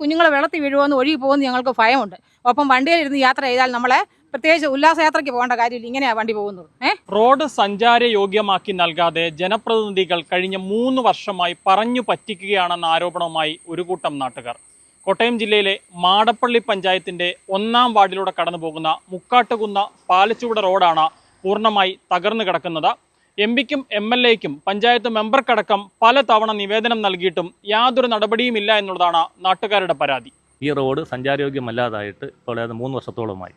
കുഞ്ഞുങ്ങൾ വെള്ളത്തിൽ വീഴുമെന്ന് ഒഴുകി പോകുമെന്ന് ഞങ്ങൾക്ക് ഭയമുണ്ട്. ഒപ്പം വണ്ടിയിലിരുന്ന് യാത്ര ചെയ്താൽ നമ്മളെ പ്രത്യേകിച്ച് ഉല്ലാസയാത്രയ്ക്ക് പോകേണ്ട കാര്യമില്ല. ഇങ്ങനെയാണ് വണ്ടി പോകുന്നത്. റോഡ് സഞ്ചാര യോഗ്യമാക്കി നൽകാതെ ജനപ്രതിനിധികൾ കഴിഞ്ഞ മൂന്ന് വർഷമായി പറഞ്ഞു പറ്റിക്കുകയാണെന്ന ആരോപണവുമായി ഒരു കൂട്ടം നാട്ടുകാർ. കോട്ടയം ജില്ലയിലെ മാടപ്പള്ളി പഞ്ചായത്തിന്റെ ഒന്നാം വാർഡിലൂടെ കടന്നു പോകുന്ന മുക്കാട്ടുകുന്ന പാലച്ചുവട് റോഡാണ് പൂർണമായി തകർന്നു കിടക്കുന്നത്. എം പിക്കും എം എൽ എക്കും പഞ്ചായത്ത് മെമ്പർക്കടക്കം പലതവണ നിവേദനം നൽകിയിട്ടും യാതൊരു നടപടിയുമില്ല എന്നുള്ളതാണ് നാട്ടുകാരുടെ പരാതി. ഈ റോഡ് സഞ്ചാരയോഗ്യമല്ലാതായിട്ട് ഇപ്പോൾ മൂന്ന് വർഷത്തോളമായി.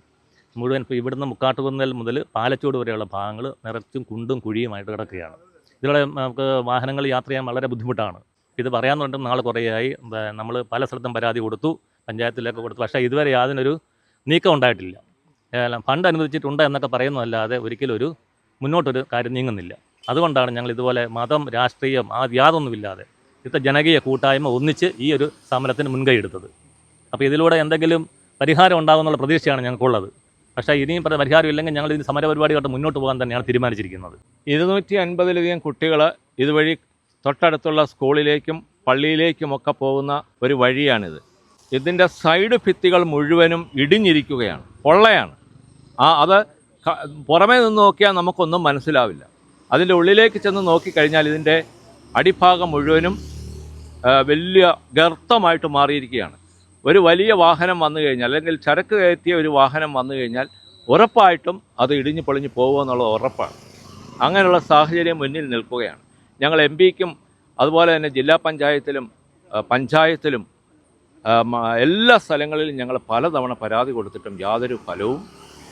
മുഴുവൻ ഇപ്പോൾ ഇവിടുന്ന് മുക്കാട്ടുകുന്നൽ മുതൽ പാലച്ചോട് വരെയുള്ള ഭാഗങ്ങൾ നിറച്ചും കുണ്ടും കുഴിയുമായിട്ട് കിടക്കുകയാണ്. ഇതിലൂടെ നമുക്ക് വാഹനങ്ങൾ യാത്ര ചെയ്യാൻ വളരെ ബുദ്ധിമുട്ടാണ്. ഇത് പറയാമെന്നുണ്ടെങ്കിൽ നാളെ കുറേയായി നമ്മൾ പല സ്ഥലത്തും പരാതി കൊടുത്തു പഞ്ചായത്തിലൊക്കെ കൊടുത്തു. പക്ഷേ ഇതുവരെ യാതൊരു നീക്കം ഉണ്ടായിട്ടില്ല. ഫണ്ട് അനുവദിച്ചിട്ടുണ്ട് എന്നൊക്കെ പറയുന്നതല്ലാതെ ഒരിക്കലും ഒരു മുന്നോട്ടൊരു കാര്യം നീങ്ങുന്നില്ല. അതുകൊണ്ടാണ് ഞങ്ങൾ ഇതുപോലെ മതം രാഷ്ട്രീയം ആ യാതൊന്നുമില്ലാതെ ഇത്ത ജനകീയ കൂട്ടായ്മ ഒന്നിച്ച് ഈ ഒരു സമരത്തിന് മുൻകൈ എടുത്തത്. അപ്പോൾ ഇതിലൂടെ എന്തെങ്കിലും പരിഹാരം ഉണ്ടാകുമെന്നുള്ള പ്രതീക്ഷയാണ് ഞങ്ങൾക്കുള്ളത്. പക്ഷേ ഇനിയും പരിഹാരം ഇല്ലെങ്കിൽ ഞങ്ങൾ ഇതിന് സമരപരിപാടിയായിട്ട് മുന്നോട്ട് പോകാൻ തന്നെയാണ് തീരുമാനിച്ചിരിക്കുന്നത്. ഇരുന്നൂറ്റി അൻപതിലധികം കുട്ടികൾ ഇതുവഴി തൊട്ടടുത്തുള്ള സ്കൂളിലേക്കും പള്ളിയിലേക്കുമൊക്കെ പോകുന്ന ഒരു വഴിയാണിത്. ഇതിന്റെ സൈഡ് ഭിത്തികൾ മുഴുവനും ഇടിഞ്ഞിരിക്കുകയാണ്. പൊള്ളയാണ്. ആ അത് പുറമേ നിന്ന് നോക്കിയാൽ നമുക്കൊന്നും മനസ്സിലാവില്ല. അതിന്റെ ഉള്ളിലേക്ക് ചെന്ന് നോക്കിക്കഴിഞ്ഞാൽ ഇതിന്റെ അടിഭാഗം മുഴുവനും വലിയ ഗർത്തമായിട്ട് മാറിയിരിക്കുകയാണ്. ഒരു വലിയ വാഹനം വന്നു കഴിഞ്ഞാൽ അല്ലെങ്കിൽ ചരക്ക് കയറ്റിയ ഒരു വാഹനം വന്നു കഴിഞ്ഞാൽ ഉറപ്പായിട്ടും അത് ഇടിഞ്ഞു പൊളിഞ്ഞു പോകുമെന്നുള്ളത് ഉറപ്പാണ്. അങ്ങനെയുള്ള സാഹചര്യം മുന്നിൽ നിൽക്കുകയാണ്. ഞങ്ങൾ എം പിക്കും അതുപോലെ തന്നെ ജില്ലാ പഞ്ചായത്തിലും പഞ്ചായത്തിലും എല്ലാ സ്ഥലങ്ങളിലും ഞങ്ങൾ പലതവണ പരാതി കൊടുത്തിട്ടും യാതൊരു ഫലവും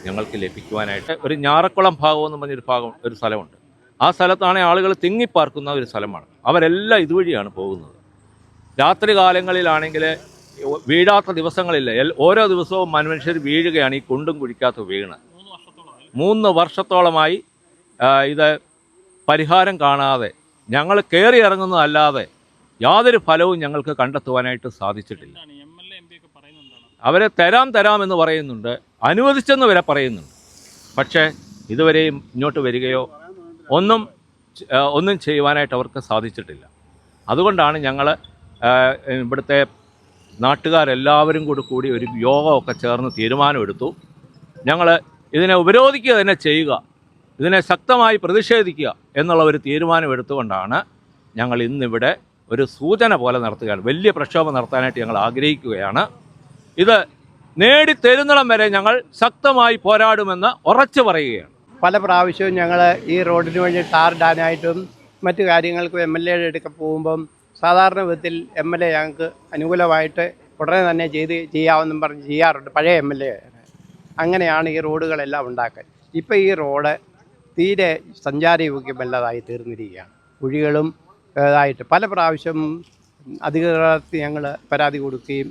ഞങ്ങൾക്ക് ലഭിക്കുവാനായിട്ട് ഒരു ഞാറക്കുളം ഭാഗം എന്ന് പറഞ്ഞൊരു ഭാഗം ഒരു സ്ഥലമുണ്ട്. ആ സ്ഥലത്താണ് ആളുകൾ തിങ്ങിപ്പാർക്കുന്ന ഒരു സ്ഥലമാണ്. അവരെല്ലാം ഇതുവഴിയാണ് പോകുന്നത്. രാത്രി കാലങ്ങളിലാണെങ്കിൽ വീഴാത്ത ദിവസങ്ങളില്ല. ഓരോ ദിവസവും മനുഷ്യർ വീഴുകയാണ് ഈ കുണ്ടും കുഴിക്കാത്ത വീണ്. മൂന്ന് വർഷത്തോളമായി ഇത് പരിഹാരം കാണാതെ ഞങ്ങൾ കയറി ഇറങ്ങുന്നതല്ലാതെ യാതൊരു ഫലവും ഞങ്ങൾക്ക് കണ്ടെത്തുവാനായിട്ട് സാധിച്ചിട്ടില്ല. അവരെ തരാം തരാം എന്ന് പറയുന്നുണ്ട്. അനുവദിച്ചെന്ന് വരെ പറയുന്നുണ്ട്. പക്ഷേ ഇതുവരെയും ഇങ്ങോട്ട് വരികയോ ഒന്നും ഒന്നും ചെയ്യുവാനായിട്ട് അവർക്ക് സാധിച്ചിട്ടില്ല. അതുകൊണ്ടാണ് ഞങ്ങൾ ഇവിടുത്തെ നാട്ടുകാരെല്ലാവരും കൂടി കൂടി ഒരു യോഗമൊക്കെ ചേർന്ന് തീരുമാനമെടുത്തു. ഞങ്ങൾ ഇതിനെ ഉപരോധിക്കുക തന്നെ ചെയ്യുക ഇതിനെ ശക്തമായി പ്രതിഷേധിക്കുക എന്നുള്ള ഒരു തീരുമാനമെടുത്തുകൊണ്ടാണ് ഞങ്ങൾ ഇന്നിവിടെ ഒരു സൂചന പോലെ നടത്തുകയാണ്. വലിയ പ്രക്ഷോഭം നടത്താനായിട്ട് ഞങ്ങൾ ആഗ്രഹിക്കുകയാണ്. ഇത് നേടിത്തരുന്നിടം വരെ ഞങ്ങൾ ശക്തമായി പോരാടുമെന്ന് ഉറച്ചു പറയുകയാണ്. പല പ്രാവശ്യവും ഞങ്ങൾ ഈ റോഡിന് വേണ്ടി ടാർ ഇടാനായിട്ടും മറ്റു കാര്യങ്ങൾക്കും എം എൽ എയുടെ അടുക്ക പോകുമ്പം സാധാരണ വിധത്തിൽ എം എൽ എ ഞങ്ങൾക്ക് അനുകൂലമായിട്ട് ഉടനെ തന്നെ ചെയ്ത് ചെയ്യാമെന്നും പറഞ്ഞ് ചെയ്യാറുണ്ട് പഴയ എം എൽ എ. അങ്ങനെയാണ് ഈ റോഡുകളെല്ലാം ഉണ്ടാക്കാൻ ഇപ്പോൾ ഈ റോഡ് തീരെ സഞ്ചാരയോഗ്യമല്ലാതായി തീർന്നിരിക്കുകയാണ്. കുഴികളും ഇതായിട്ട് പല പ്രാവശ്യം അധികൃതർക്ക് ഞങ്ങൾ പരാതി കൊടുക്കുകയും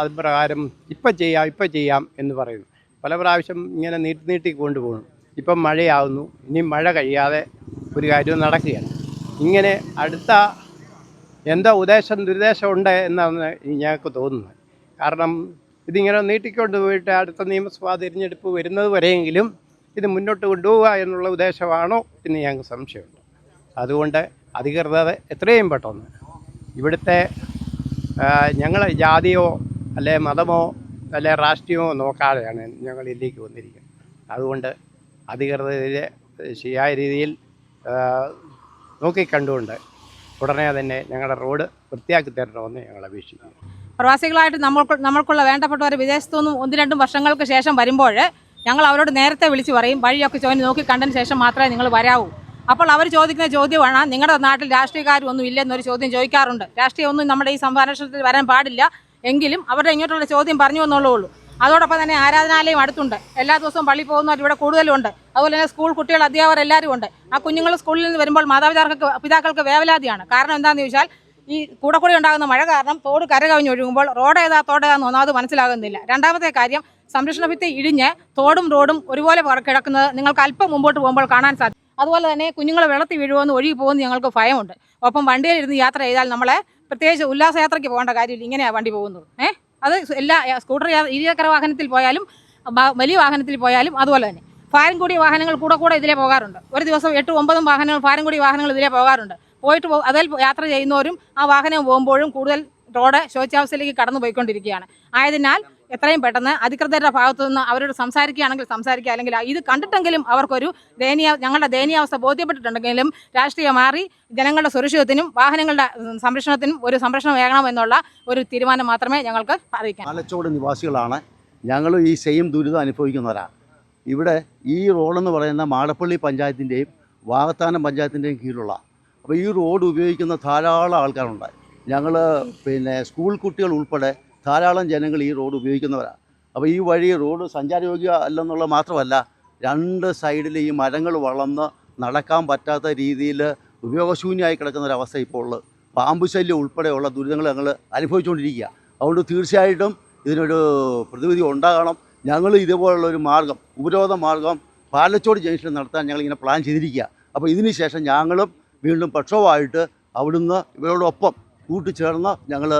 അത് പ്രകാരം ഇപ്പം ചെയ്യാം ഇപ്പം ചെയ്യാം എന്ന് പറയുന്നു. പല പ്രാവശ്യം ഇങ്ങനെ നീട്ടി നീട്ടി കൊണ്ടുപോകുന്നു. ഇപ്പം മഴയാവുന്നു. ഇനി മഴ കഴിയാതെ ഒരു കാര്യവും നടക്കുകയാണ് ഇങ്ങനെ അടുത്ത എന്തോ ഉദ്ദേശം ദുരുദ്ദേശം ഉണ്ട് എന്നാണ് ഞങ്ങൾക്ക് തോന്നുന്നത്. കാരണം ഇതിങ്ങനെ നീട്ടിക്കൊണ്ട് പോയിട്ട് അടുത്ത നിയമസഭാ തിരഞ്ഞെടുപ്പ് വരുന്നത് വരെയെങ്കിലും ഇത് മുന്നോട്ട് കൊണ്ടുപോവുക എന്നുള്ള ഉദ്ദേശമാണോ എന്ന് ഞങ്ങൾക്ക് സംശയമുണ്ട്. അതുകൊണ്ട് അധികൃതർ എത്രയും പെട്ടെന്ന് ഇവിടുത്തെ ഞങ്ങൾ ജാതിയോ അല്ലെ മതമോ അല്ലെ രാഷ്ട്രീയമോ നോക്കാതെയാണ് ഞങ്ങൾ ഇതിലേക്ക് വന്നിരിക്കുന്നത്. അതുകൊണ്ട് അധികൃതരെ ശരിയായ രീതിയിൽ നോക്കിക്കണ്ടുകൊണ്ട് ഉടനെ തന്നെ ഞങ്ങളുടെ റോഡ് വൃത്തിയാക്കി തരണമെന്ന് ഞങ്ങൾ അപേക്ഷിക്കുന്നു. പ്രവാസികളായിട്ട് നമ്മൾക്ക് നമ്മൾക്കുള്ള വേണ്ടപ്പെട്ടവർ വിദേശത്തു നിന്നും ഒന്ന് രണ്ടും വർഷങ്ങൾക്ക് ശേഷം വരുമ്പോൾ ഞങ്ങൾ അവരോട് നേരത്തെ വിളിച്ച് പറയും വഴിയൊക്കെ ചോദിച്ച് നോക്കി കണ്ടതിന് ശേഷം മാത്രമേ നിങ്ങൾ വരാവൂ. അപ്പോൾ അവർ ചോദിക്കുന്ന ചോദ്യമാണ് നിങ്ങളുടെ നാട്ടിൽ രാഷ്ട്രീയക്കാരൊന്നും ഇല്ലെന്നൊരു ചോദ്യം ചോദിക്കാറുണ്ട്. രാഷ്ട്രീയമൊന്നും നമ്മുടെ ഈ സംഭാഷണത്തിൽ വരാൻ പാടില്ല. എങ്കിലും അവരുടെ ഇങ്ങോട്ടുള്ള ചോദ്യം പറഞ്ഞു എന്നുള്ളൂ അതോടൊപ്പം തന്നെ ആരാധനാലയം അടുത്തുണ്ട്. എല്ലാ ദിവസവും പള്ളി പോകുന്നവർ ഇവിടെ കൂടുതലുണ്ട്. അതുപോലെ തന്നെ സ്കൂൾ കുട്ടികൾ അധ്യാപകർ എല്ലാവരും ഉണ്ട്. ആ കുഞ്ഞുങ്ങൾ സ്കൂളിൽ നിന്ന് വരുമ്പോൾ മാതാപിതാക്കൾക്ക് പിതാക്കൾക്ക് വേവലാതിയാണ്. കാരണം എന്താണെന്ന് ചോദിച്ചാൽ ഈ കൂടെ കൂടെ ഉണ്ടാകുന്ന മഴ കാരണം തോട് കര കവിഞ്ഞൊഴുകുമ്പോൾ റോഡ് ഏതാ തോടേതാന്ന് ഒന്നാമത് മനസ്സിലാകുന്നില്ല. രണ്ടാമത്തെ കാര്യം സംരക്ഷണ ഭിത്തി ഇടിഞ്ഞ് തോടും റോഡും ഒരുപോലെ കിടക്കുന്നത് നിങ്ങൾക്ക് അല്പം മുമ്പോട്ട് പോകുമ്പോൾ കാണാൻ സാധിക്കും. അതുപോലെ തന്നെ കുഞ്ഞുങ്ങൾ വെള്ളത്തിൽ വീഴുമെന്ന് ഒഴുകി പോകുമെന്ന് ഞങ്ങൾക്ക് ഭയമുണ്ട്. ഒപ്പം വണ്ടിയിലിരുന്ന് യാത്ര ചെയ്താൽ നമ്മളെ പ്രത്യേകിച്ച് ഉല്ലാസയാത്രയ്ക്ക് പോകേണ്ട കാര്യമില്ല. ഇങ്ങനെയാണ് വണ്ടി പോകുന്നത്. ഏഹ് അത് എല്ലാ സ്കൂട്ടർ ഇരുചക്ര വാഹനത്തിൽ പോയാലും വലിയ വാഹനത്തിൽ പോയാലും അതുപോലെ തന്നെ. ഭാരം കൂടിയ വാഹനങ്ങൾ കൂടെ കൂടെ ഇതിലേ പോകാറുണ്ട്. ഒരു ദിവസം എട്ടും ഒമ്പതും വാഹനങ്ങൾ ഭാരം കൂടിയ വാഹനങ്ങൾ ഇതിലേ പോകാറുണ്ട്. പോയിട്ട് അതിൽ യാത്ര ചെയ്യുന്നവരും ആ വാഹനം പോകുമ്പോഴും കൂടുതൽ റോഡ് ശോച്യാവസ്ഥയിലേക്ക് കടന്നു പോയിക്കൊണ്ടിരിക്കുകയാണ് ആയതിനാൽ എത്രയും പെട്ടെന്ന് അധികൃതരുടെ ഭാഗത്തു നിന്ന് അവരോട് സംസാരിക്കുകയാണെങ്കിൽ സംസാരിക്കുക. അല്ലെങ്കിൽ ഇത് കണ്ടിട്ടെങ്കിലും അവർക്കൊരു ദയനീയ ഞങ്ങളുടെ ദയനീയാവസ്ഥ ബോധ്യപ്പെട്ടിട്ടുണ്ടെങ്കിലും രാഷ്ട്രീയം മാറി ജനങ്ങളുടെ സുരക്ഷിതത്തിനും വാഹനങ്ങളുടെ സംരക്ഷണത്തിനും ഒരു സംരക്ഷണം വേണമെന്നുള്ള ഒരു തീരുമാനം മാത്രമേ ഞങ്ങൾക്ക് അറിയിക്കാം ആലച്ചോട് നിവാസികളാണ്. ഞങ്ങൾ ഈ സെയിം ദുരിതം അനുഭവിക്കുന്നവരാണ് ഇവിടെ ഈ റോഡെന്ന് പറയുന്ന മാടപ്പള്ളി പഞ്ചായത്തിന്റെയും വാകത്താനം പഞ്ചായത്തിന്റെയും കീഴിലുള്ള അപ്പോൾ ഈ റോഡ് ഉപയോഗിക്കുന്ന ധാരാളം ആൾക്കാരുണ്ട്. ഞങ്ങൾ പിന്നെ സ്കൂൾ കുട്ടികൾ ഉൾപ്പെടെ ധാരാളം ജനങ്ങൾ ഈ റോഡ് ഉപയോഗിക്കുന്നവരാണ്. അപ്പോൾ ഈ വഴി റോഡ് സഞ്ചാരയോഗ്യ അല്ലെന്നുള്ളത് മാത്രമല്ല രണ്ട് സൈഡിൽ ഈ മരങ്ങൾ വളർന്ന് നടക്കാൻ പറ്റാത്ത രീതിയിൽ ഉപയോഗശൂന്യമായി കിടക്കുന്ന ഒരു അവസ്ഥ ഇപ്പോൾ ഉള്ളത്. പാമ്പ് ശല്യം ഉൾപ്പെടെയുള്ള ദുരിതങ്ങൾ ഞങ്ങൾ അനുഭവിച്ചുകൊണ്ടിരിക്കുക അതുകൊണ്ട് തീർച്ചയായിട്ടും ഇതിനൊരു പ്രതിവിധി ഉണ്ടാകണം. ഞങ്ങൾ ഇതുപോലുള്ള ഒരു മാർഗം ഉപരോധ മാർഗം പാലച്ചോട് ജംഗ്ഷനിൽ നടത്താൻ ഞങ്ങൾ ഇങ്ങനെ പ്ലാൻ ചെയ്തിരിക്കുക അപ്പോൾ ഇതിന് ശേഷം ഞങ്ങളും വീണ്ടും പക്ഷവുമായിട്ട് അവിടുന്ന് ഇവരോടൊപ്പം കൂട്ടിച്ചേർന്ന് ഞങ്ങൾ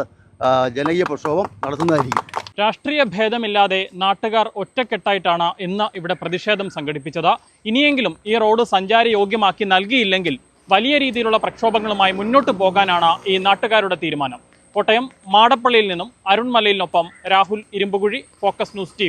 ജനകീയ പ്രക്ഷോഭം നടത്തുന്നതായിരിക്കും. രാഷ്ട്രീയ ഭേദമില്ലാതെ നാട്ടുകാർ ഒറ്റക്കെട്ടായിട്ടാണ് ഇന്ന് ഇവിടെ പ്രതിഷേധം സംഘടിപ്പിച്ചത്. ഇനിയെങ്കിലും ഈ റോഡ് സഞ്ചാരയോഗ്യമാക്കി നൽകിയില്ലെങ്കിൽ വലിയ രീതിയിലുള്ള പ്രക്ഷോഭങ്ങളുമായി മുന്നോട്ട് പോകാനാണ് ഈ നാട്ടുകാരുടെ തീരുമാനം. കോട്ടയം മാടപ്പള്ളിയിൽ നിന്നും അരുൺമലയിലിനൊപ്പം Rahul Irumbukuzhi focus news T